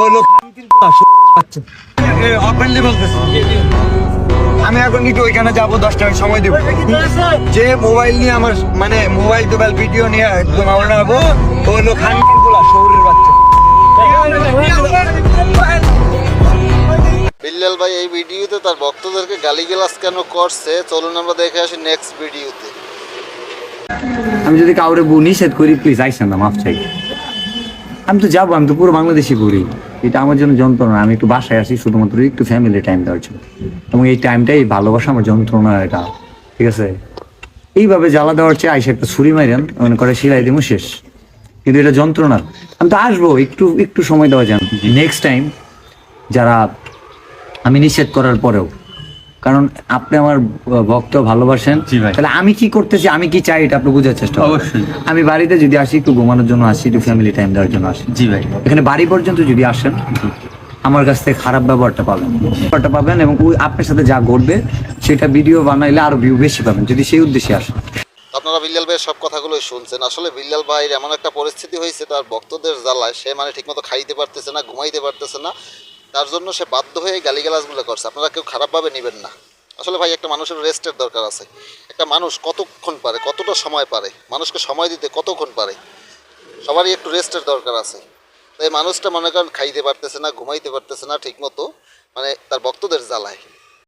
ও লোক ওপেনলি বলতেছি। আমি এখন একটু ওইখানে যাব দশটা সময় দেবো। যে মোবাইল নিয়ে আমার মানে মোবাইল টোবাইল ভিডিও নিয়ে একদম আমার নামবো ও লোক খানকিরগুলা শহরের বাচ্চা। বিল্লাল ভাই এই ভিডিওতে তার ভক্তদেরকে গালিগালাজ কেন করছে? চলুন আমরা দেখে আসি নেক্সট ভিডিওতে আমি যদি কাউরে বউ নিষেধ করি প্লিজ আইসেন না মাফ চাই। আমি তো যাব আমি তো পুরো বাংলাদেশে ঘুরি। এটা আমার জন্য যন্ত্রণা। আমি একটু বাসায় আসি শুধুমাত্র একটু ফ্যামিলি টাইম দেওয়ার জন্য। এবং এই টাইমটাই ভালোবাসা আমার যন্ত্রণা এটা। ঠিক আছে? এইভাবে জ্বালা দেওয়ার চেয়ে আইসে একটা ছুরি মাইরেন মনে করে সিলাই দিব শেষ। কিন্তু এটা যন্ত্রণা আমি তো আসব একটু একটু সময় দেওয়া যান নেক্সট টাইম যারা আমি নিষেধ করার পরেও কারণ আপনি আমার ভক্ত ভালোবাসেন। তাহলে আমি কি করতেছি আমি কি চাই? এটা আপনি বোঝার চেষ্টা অবশ্যই। আমি বাড়িতে যদি আসি একটু ঘুমানোর জন্য আসি একটু ফ্যামিলি টাইম দেওয়ার জন্য আসি। জি ভাই। এখানে বাড়ি পর্যন্ত যদি আসেন আমার কাছ থেকে খারাপ ব্যবহারটা পাবেন। ব্যবহারটা পাবেন এবং ওই আপনার সাথে যা ঘটবে সেটা ভিডিও বানাইলে আরও ভিউ বেশি পাবেন যদি সেই উদ্দেশ্যে আসেন। আপনারা বিল্লাল ভাইয়ের সব কথাগুলোই শুনছেন। আসলে বিল্লাল ভাইয়ের এমন একটা পরিস্থিতি হয়েছে তার ভক্তদের জ্বালায় সে মানে ঠিকমতো খাইতে পারতেছে না ঘুমাইতে পারতেছে না। তার জন্য সে বাধ্য হয়ে গালিগালাজগুলো করছে। আপনারা কেউ খারাপভাবে নেবেন না। আসলে ভাই, একটা মানুষের রেস্টের দরকার আছে। একটা মানুষ কতক্ষণ পারে, কতটা সময় পারে? মানুষকে সময় দিতে কতক্ষণ পারে? সবারই একটু রেস্টের দরকার আছে। তাই মানুষটা মনে করেন খাইতে পারতেছে না, ঘুমাইতে পারতেছে না ঠিকমতো। মানে তার ভক্তদের জ্বালায়।